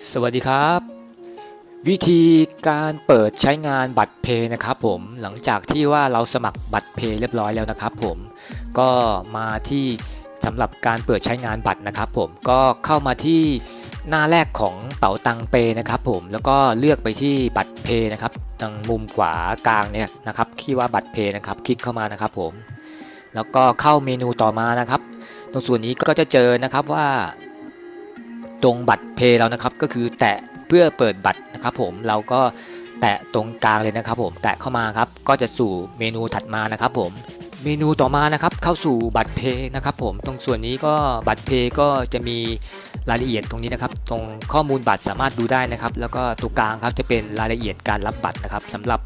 สวัสดีครับ วิธีการเปิดใช้งานบัตรเพย์นะครับผมหลังจากที่ว่าเราสมัครบัตรเพย์เรียบร้อยแล้วนะครับผมก็มาที่สำหรับการเปิดใช้งานบัตรนะครับผมก็เข้ามาที่หน้าแรกของเป๋าตังเปย์นะครับผมแล้วก็เลือกไปที่บัตรเพย์นะครับทางมุมขวากลางเนี่ยนะครับที่ว่าบัตรเพย์นะครับคลิกเข้ามานะครับผมแล้วก็เข้าเมนูต่อมานะครับ ตรงส่วนนี้ก็จะเจอนะครับว่า ตรงบัตรเพย์เรานะครับก็คือแตะเพื่อเปิดบัตรนะครับผมเราก็แตะตรงกลางเลยนะครับผมแตะเข้ามาครับก็จะสู่เมนูถัดมานะครับผม เมนูต่อมานะครับเข้าสู่บัตรเพย์นะครับผมตรงส่วนนี้ก็บัตรเพย์ก็จะมีรายละเอียดตรงนี้นะครับ ตรงข้อมูลบัตรสามารถดูได้นะครับ แล้วก็ตัวกลางครับจะเป็นรายละเอียดการรับบัตรนะครับสำหรับ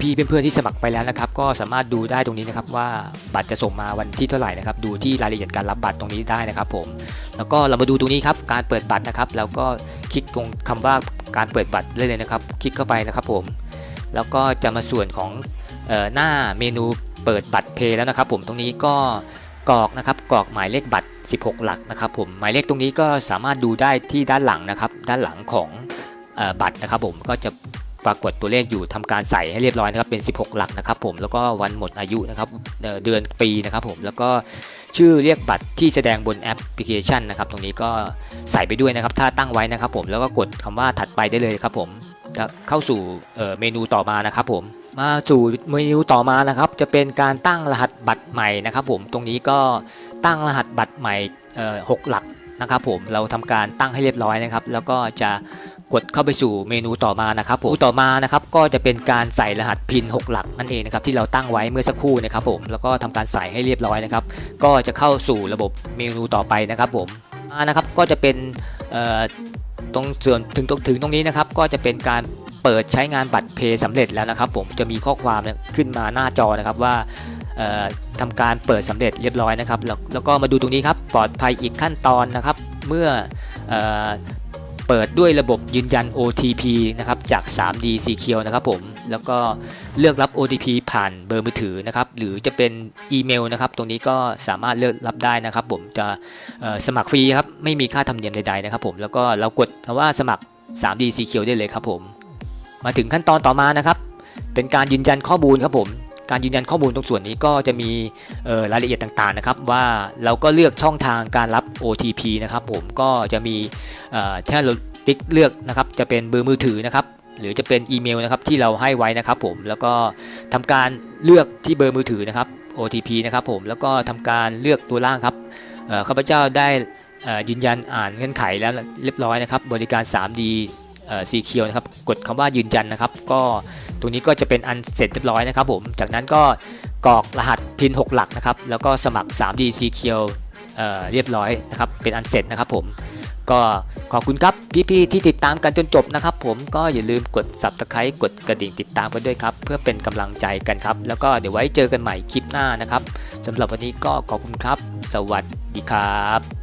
พี่ๆเพื่อนๆที่สมัครไปแล้วนะครับ ก็สามารถดูได้ตรงนี้นะครับว่าบัตรจะส่งมาวันที่เท่าไหร่นะครับ ดูที่รายละเอียดการรับบัตรตรงนี้ได้นะครับ ผม แล้วก็เรามาดูตรงนี้ครับการเปิดบัตรนะครับ แล้วก็คลิกตรงคำว่าการเปิดบัตรเลยเลยนะครับ คลิกเข้าไปนะครับผม แล้วก็จะมาส่วนของหน้าเมนู เปิดบัตรเพย์แล้วนะครับ ผมตรงนี้ก็กรอกนะครับกรอกหมายเลขบัตร 16 หลักนะครับผมหมายเลขตรงนี้ก็สามารถดูได้ที่ด้านหลังนะครับ ด้านหลังของอบัตรนะครับ ผมก็จะปรากฏตัวเลขอยู่ทำการใส่ให้เรียบร้อยนะครับเป็น 16 หลักนะครับ ผมแล้วก็วันหมดอายุนะครับเดือนปีนะครับ ผมแล้วก็ชื่อเรียกบัตรที่แสดงบนแอปพลิเคชันนะครับ ตรงนี้ก็ใส่ไปด้วยนะครับ ถ้าตั้งไว้นะครับ ผมแล้วก็กดคำว่าถัดไปได้เลยครับ ผมเข้าสู่เมนูต่อมานะครับ ผม มาสู่เมนูต่อมานะครับ จะเป็นการตั้งรหัสบัตรใหม่นะครับ ผมตรงนี้ก็ตั้งรหัสบัตรใหม่เอ่อหกหลักนะครับผมเราทำการตั้งให้เรียบร้อยนะครับ แล้วก็จะกดเข้าไปสู่เมนูต่อมานะครับผมต่อมานะครับก็จะเป็นการใส่รหัสพิน 6 หลักนั่นเองนะครับที่เราตั้งไว้เมื่อสักครู่นะครับผมแล้วก็ทำการใส่ให้เรียบร้อยนะครับ ก็จะเข้าสู่ระบบเมนูต่อไปนะครับผมมานะครับก็จะเป็นตรงส่วนถึงตรงถึงตรงนี้นะครับ ก็จะเป็นการ เปิดใช้งานบัตรเพย์สำเร็จแล้วนะครับ ผมจะมีข้อความขึ้นมาหน้าจอนะครับว่าเอ่อทำการเปิดสำเร็จเรียบร้อยนะครับ แล้วก็มาดูตรงนี้ครับปลอดภัยอีกขั้นตอนนะครับ เมื่อเอเปิดด้วยระบบยืนยัน OTP นะครับจาก 3D Secure นะครับผมแล้วก็เลือกรับ OTP ผ่านเบอร์มือถือนะครับหรือจะเป็นอีเมลนะครับ ตรงนี้ก็สามารถเลือกรับได้นะครับ ผมจะสมัครฟรีครับไม่มีค่าธรรมเนียมใดๆนะครับ ผมแล้วก็เรากดคำว่าสมัคร 3D Secure ได้เลยครับผม มาถึงขั้นตอนต่อมานะครับ เป็นการยืนยันข้อมูลครับผม การยืนยันข้อมูลตรงส่วนนี้ก็จะมีรายละเอียดต่างๆนะครับ ว่าเราก็เลือกช่องทางการรับ OTP นะครับผมก็จะมีเอ่อถ้าเราติ๊กเลือกนะครับจะเป็นเบอร์มือถือนะครับหรือจะเป็นอีเมลนะครับที่เราให้ไว้นะครับผมแล้วก็ทำการเลือกที่เบอร์มือถือนะครับ OTP นะครับผมแล้วก็ทำการเลือกตัวล่างครับข้าพเจ้าได้ยืนยันอ่านเงื่อนไขแล้วเรียบร้อยนะครับ บริการ 3D เอ่อ Secure นะครับกดคำว่ายืนยันนะครับ ก็ตรงนี้ก็จะเป็นอันเสร็จเรียบร้อยนะครับผมจากนั้นก็กรอกรหัสพิน 6 หลักนะครับแล้วก็สมัคร 3D Secure เอ่อเรียบร้อยนะครับเป็นอันเสร็จนะครับผมก็ขอบคุณครับพี่ๆที่ติดตามกันจนจบนะครับ ผมก็อย่าลืมกด subscribe กดกระดิ่งติดตามกันด้วยครับ เพื่อเป็นกำลังใจกันครับ แล้วก็เดี๋ยวไว้เจอกันใหม่คลิปหน้านะครับสำหรับวันนี้ก็ขอบคุณครับ สวัสดีครับ